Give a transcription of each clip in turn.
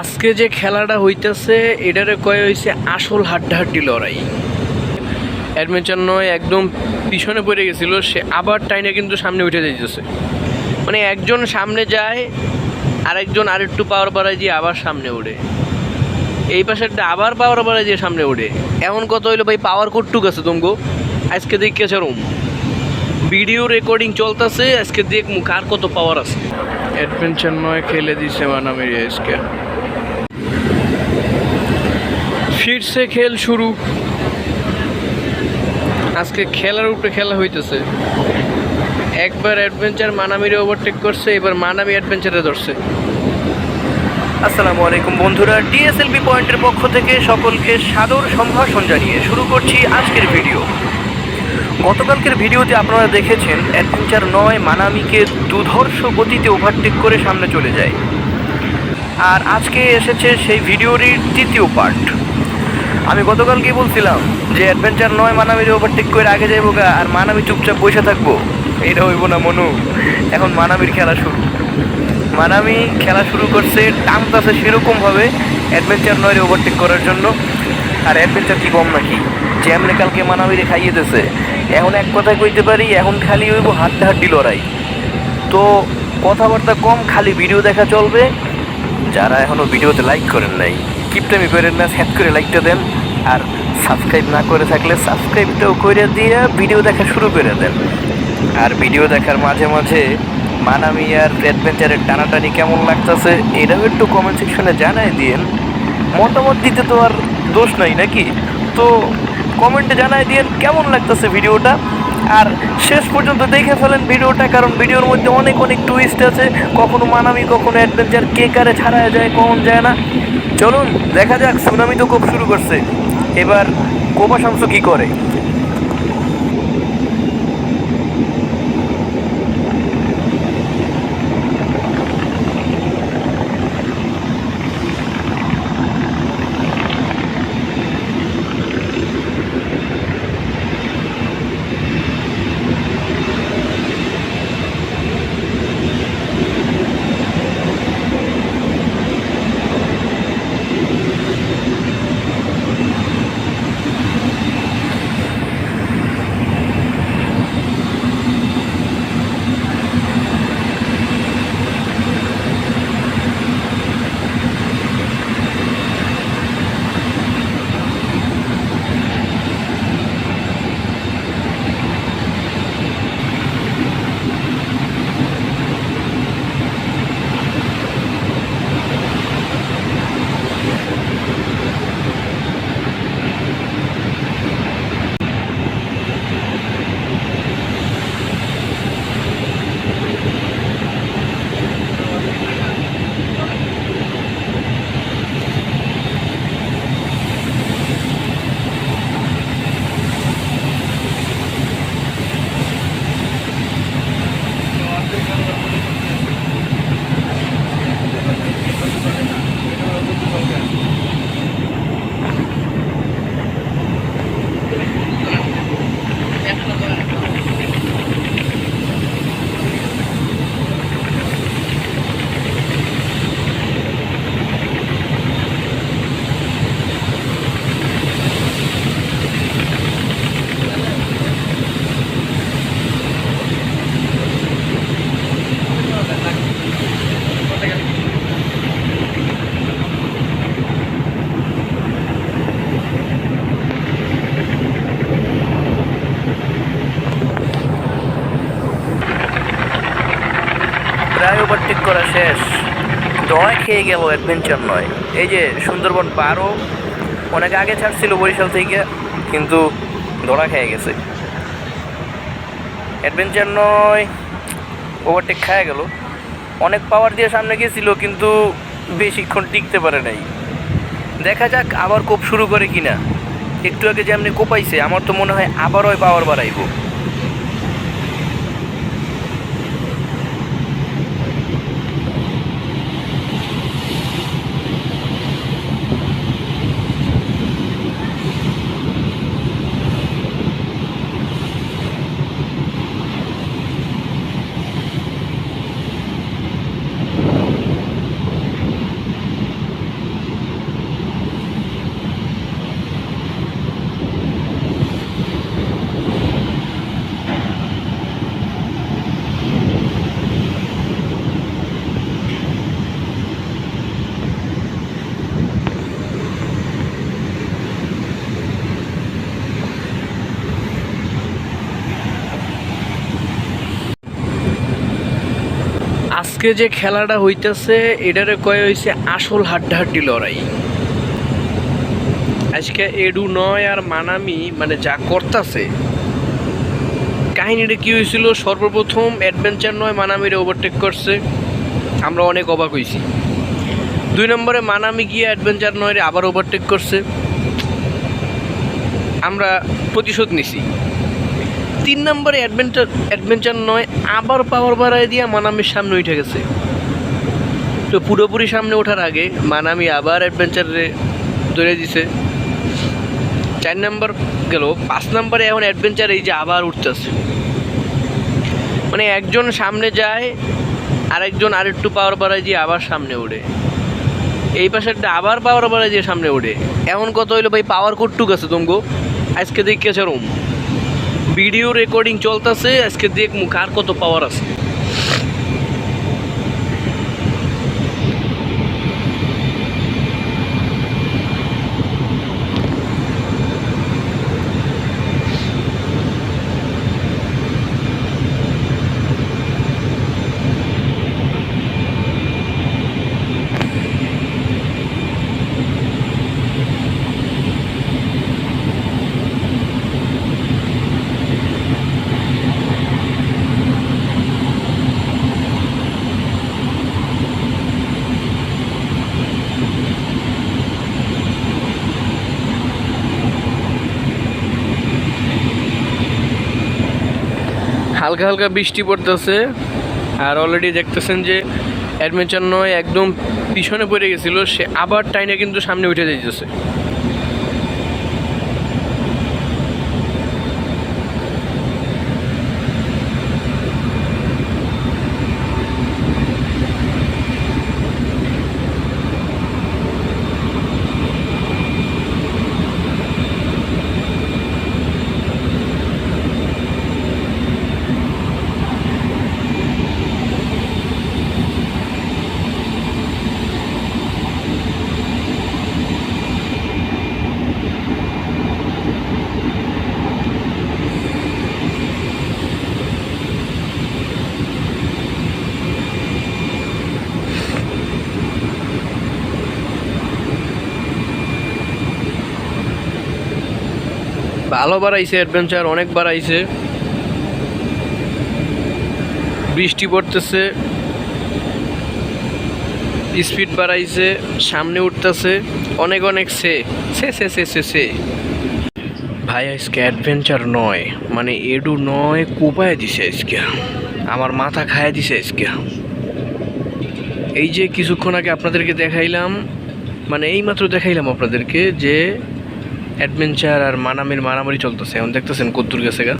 আজকে যে খেলাটা হইতেছে, এটারে কয়ে হয়েছে আসল হাড্ডাহাড্ডি লড়াই। অ্যাডভেঞ্চার নয় একদম পিছনে পড়ে গেছিল, সে আবার টাইনে কিন্তু সামনে উঠে যেতেছে মানে একজন সামনে যায়, আরেকজন আরেকটু পাওয়ার বাড়ায় দিয়ে আবার সামনে ওঠে এই পাশেরটা আবার পাওয়ার বাড়ায় দিয়ে সামনে ওঠে এমন কত হইল, ভাই পাওয়ার কটটুক আছে তুমগো? আজকে দেখেছে রুম ভিডিও রেকর্ডিং চলতেছে, আজকে দেখ আর কত পাওয়ার আছে। অ্যাডভেঞ্চার নয়, খেলে দিছে মানামেরি আজকে। ফিরছে খেল শুরু। আজকে খেলার উপরে খেলা হইতেছে। একবার অ্যাডভেঞ্চার মানামিরে ওভারটেক করছে, এবার মানামি অ্যাডভেঞ্চারে ধরছে। আসসালামু আলাইকুম বন্ধুরা ডিএসএলবি পয়েন্টের পক্ষ থেকে সকলকে সাদর সম্ভাষণ জানিয়ে শুরু করছি আজকের ভিডিও। গতকালকের ভিডিওতে আপনারা দেখেছেন অ্যাডভেঞ্চার নয় মানামিকে দুধর্ষ গতিতে ওভারটেক করে সামনে চলে যায়। আর আজকে এসেছে সেই ভিডিওটির তৃতীয় পার্ট আমি গতকালকে বলছিলাম যে অ্যাডভেঞ্চার নয় মানামির ওভারটেক করে আগে যাইবো গা, আর মানামি চুপচাপ বসে থাকব। এটা হইব না মনু। এখন মানামির খেলা শুরু। মানামি খেলা শুরু করছে, টানতাছে সেরকমভাবে অ্যাডভেঞ্চার নয় ওভারটেক করার জন্য। আর অ্যাডভেঞ্চার কি কম নাকি? জ্যামলে কালকে মানামিরে খাইয়ে দিতেছে এখন এক কথায় কইতে পারি, এখন খালি হইব হাড্ডা হাড্ডি লড়াই। তো কথাবার্তা কম, খালি ভিডিও দেখা চলবে। যারা এখনও ভিডিওতে লাইক করেন নাই কিপটামি করেন না সেট করে লাইকটা দেন। আর সাবস্ক্রাইব না করে থাকলে সাবস্ক্রাইবটাও করে দিয়ে ভিডিও দেখা শুরু করে দেন। আর ভিডিও দেখার মাঝে মাঝে মানামি আর অ্যাডভেঞ্চারের টানাটানি কেমন লাগতেছে, এটাও একটু কমেন্ট সেকশনে জানাই দিয়েন। মতামত দিতে তো আর দোষ নাই নাকি? তো কমেন্টে জানাই দিয়েন কেমন লাগতেছে ভিডিওটা আর শেষ পর্যন্ত দেখে ফেলেন ভিডিওটা কারণ ভিডিওর মধ্যে অনেক অনেক টুইস্ট আছে। কখনো মানামি, কখনো অ্যাডভেঞ্চার কে কারে ছাড়া যায়, কখন যায় না। চলুন, দেখা যাক সুনামি তো খুব শুরু করছে। এবার কোপা শামসু কী করে? করা শেষ। দয় খেয়ে গেল অ্যাডভেঞ্চার নয়। এই যে সুন্দরবন বারো অনেক আগে ছাড়ছিল বরিশাল থেকে, কিন্তু ধরা খেয়ে গেছে। অ্যাডভেঞ্চার নয় ওভারটেক খায় গেল। অনেক পাওয়ার দিয়ে সামনে গেছিল, কিন্তু বেশিক্ষণ টিকতে পারে নাই। দেখা যাক আবার কোপ শুরু করে কিনা। একটু আগে যেমনি কোপাইছে, আমার তো মনে হয় আবার ওই পাওয়ার বাড়াইবো। আজকে যে খেলাটা হইতেছে, এটারে কয় হইছে, আসল হাড্ডাহাড্ডি লড়াই। আজকে এডু নয় আর মানামি মানে যা করতাছে, কাহিনীটা কি হয়েছিল সর্বপ্রথম অ্যাডভেঞ্চার নয়, মানামিরে ওভারটেক করছে। আমরা অনেক অবাক হয়েছি দুই নম্বরে মানামি গিয়ে অ্যাডভেঞ্চার নয়রে আবার ওভারটেক করছে। আমরা প্রতিশোধ নিছি। তিন নম্বরে অ্যাডভেঞ্চার অ্যাডভেঞ্চার নয়, আবার পাওয়ার বাড়ায় দিয়ে মানামির সামনে উঠে গেছে। তো পুরোপুরি সামনে ওঠার আগে মানামি আবার অ্যাডভেঞ্চারে ধরে দিছে। চার নাম্বার গেল, পাঁচ নাম্বারে এখন অ্যাডভেঞ্চার এই যে আবার উঠতেছে মানে একজন সামনে যায়, আরেকজন আরেকটু পাওয়ার বাড়ায় দিয়ে আবার সামনে ওঠে। এই পাশেরটা আবার পাওয়ার বাড়ায় দিয়ে সামনে ওঠে। এমন কত হইল ভাই? পাওয়ার কটটুক আছে তোমগো। আজকে দেখেছে রুম ভিডিও রেকর্ডিং চলতেছে আজকে দেখ মুখ আর কত পাওয়ার আছে। হালকা হালকা বৃষ্টি পড়তেছে। আর অলরেডি দেখতেছেন যে অ্যাডভেঞ্চার নয়, একদম পিছনে পড়ে গেছিল, সে আবার টাইনে কিন্তু সামনে উঠে যেতেছে ভালো বাড়াইছে অ্যাডভেঞ্চার অনেক বাড়াইছে। বৃষ্টি পড়তেছে। স্পিড বাড়াইছে, সামনে উঠতেছে। অনেক অনেক, সে সে সে সে সে সে। ভাই, আজকে অ্যাডভেঞ্চার নয় মানে এডু নয়, কোপায় দিছে আজকে। আমার মাথা খায় দিছে আজকে। এই যে কিছুক্ষণ আগে আপনাদেরকে দেখাইলাম মানে এই মাত্র দেখাইলাম আপনাদেরকে যে অ্যাডভেঞ্চার আর মানামির মারামারি চলতেছে। এখন দেখতেছেন কদ্দুর গেছে গা।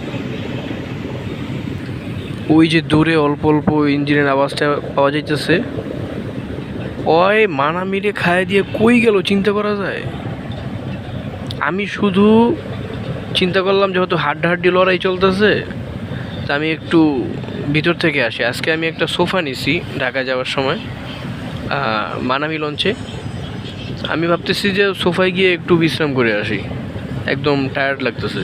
ওই যে দূরে অল্প অল্প ইঞ্জিনের আওয়াজটা পাওয়া যাইতেছে। ওই মানামিরে খায় দিয়ে কই গেল, চিন্তা করা যায়? আমি শুধু চিন্তা করলাম যেহেতু হাড্ডাহাড্ডি লড়াই চলতেছে, তা আমি একটু ভিতর থেকে আসি। আজকে আমি একটা সোফা নিছি ঢাকা যাওয়ার সময় মানামি লঞ্চে। আমি ভাবতেছি যে সোফায় গিয়ে একটু বিশ্রাম করে আসি। একদম টায়ার্ড লাগতেছে।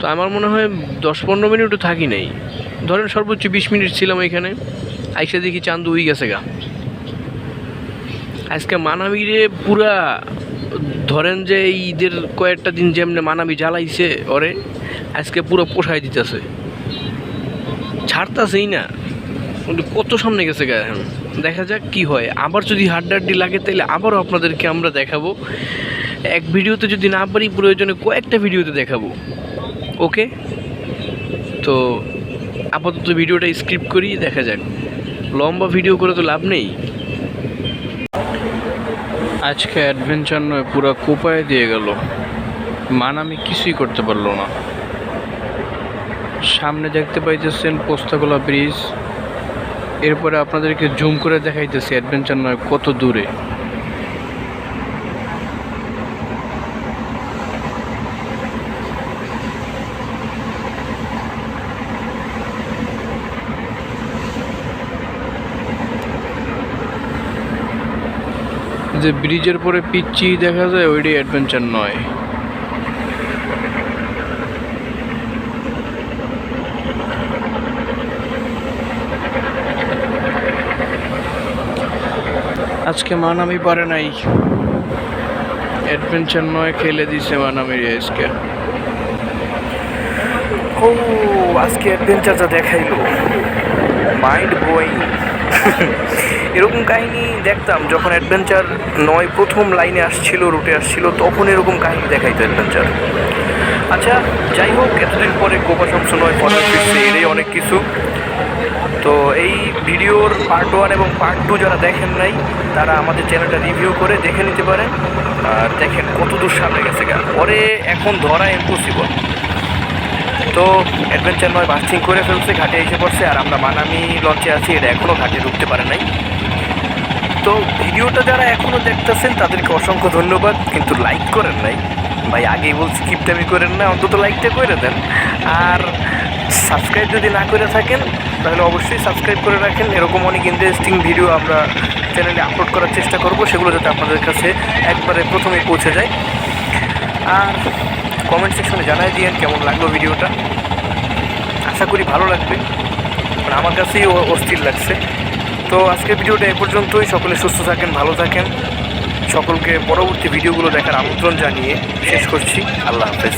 তো আমার মনে হয় দশ পনেরো মিনিটও থাকি নাই। ধরেন সর্বোচ্চ বিশ মিনিট ছিলাম এখানে। আইসা দেখি চান্দু উই গেছে গা। আজকে মানামিরে পুরা, ধরেন যে ঈদের কয়েকটা দিন যেমনি মানামি জ্বালাইছে ওরে, আজকে পুরো পোষায় দিতেছে। ছাড়তাছেই না। কত সামনে গেছে গা এখন। দেখা যাক কি হয়। আবার যদি হাড্ডাড্ডি লাগে তাহলে আবারও আপনাদেরকে আমরা দেখাবো। এক ভিডিওতে যদি না পারি প্রয়োজনে কয়েকটা ভিডিওতে দেখাবো। ওকে? তো আপাতত ভিডিওটা স্ক্রিপ্ট করি, দেখা যাক। লম্বা ভিডিও করে তো লাভ নেই। আজকে অ্যাডভেঞ্চার নয়, পুরো কোপায় দিয়ে গেল। মান আমি কিছুই করতে পারল না। সামনে দেখতে পাইতেছেন পোস্তাগোলা ব্রিজ এরপরে আপনাদেরকে জুম করে দেখাইতেছি অ্যাডভেঞ্চার নয়, কত দূরে। যে ব্রিজের পরে পিচ্ছি দেখা যায়, ওইটাই অ্যাডভেঞ্চার নয়। আজকে মানামি পারে নাই। অ্যাডভেঞ্চার নয়, খেলে দিছে মানামি রেসকে ও, আজকে অ্যাডভেঞ্চার যা দেখাইলো। মাইন্ড ব্লোয়িং এরকম কাহিনী দেখতাম, যখন অ্যাডভেঞ্চার নয় প্রথম লাইনে আসছিল রুটে আসছিল, তখন এরকম কাহিনী দেখাইতো অ্যাডভেঞ্চার আচ্ছা যাই হোক, এতদিন পরে গোপা শংস নয় ফটো অনেক কিছু। তো এই ভিডিওর পার্ট ওয়ান এবং পার্ট টু যারা দেখেন নাই, তারা আমাদের চ্যানেলটা রিভিউ করে দেখে নিতে পারেন। আর দেখেন কত দূর সামনে গেছে গা। পরে এখন ধরা ইম্পসিবল তো অ্যাডভেঞ্চার নয় বাস্টিং করে ফেলছে, ঘাটে এসে পড়ছে, আর আমরা মানামি লঞ্চে আছি, এটা এখনও ঘাটে ঢুকতে পারে নাই। তো ভিডিওটা যারা এখনও দেখতেছেন, তাদেরকে অসংখ্য ধন্যবাদ। কিন্তু লাইক করেন নাই। ভাই, আগেই বলছি কিপটামি করেন না, অন্তত লাইকটা করে দেন। আর সাবস্ক্রাইব যদি না করে থাকেন তাহলে অবশ্যই সাবস্ক্রাইব করে রাখেন। এরকম অনেক ইন্টারেস্টিং ভিডিও আমরা চ্যানেলে আপলোড করার চেষ্টা করব, সেগুলো যাতে আপনাদের কাছে একবারে প্রথমে পৌঁছে যায়। আর কমেন্ট সেকশনে জানাই দিয়েন কেমন লাগল ভিডিওটা আশা করি ভালো লাগবে। কারণ আমার কাছেই অস্থির লাগছে। তো আজকের ভিডিওটা এ পর্যন্তই। সকলে সুস্থ থাকেন, ভালো থাকেন। সকলকে পরবর্তী ভিডিওগুলো দেখার আমন্ত্রণ জানিয়ে শেষ করছি। আল্লাহ হাফেজ।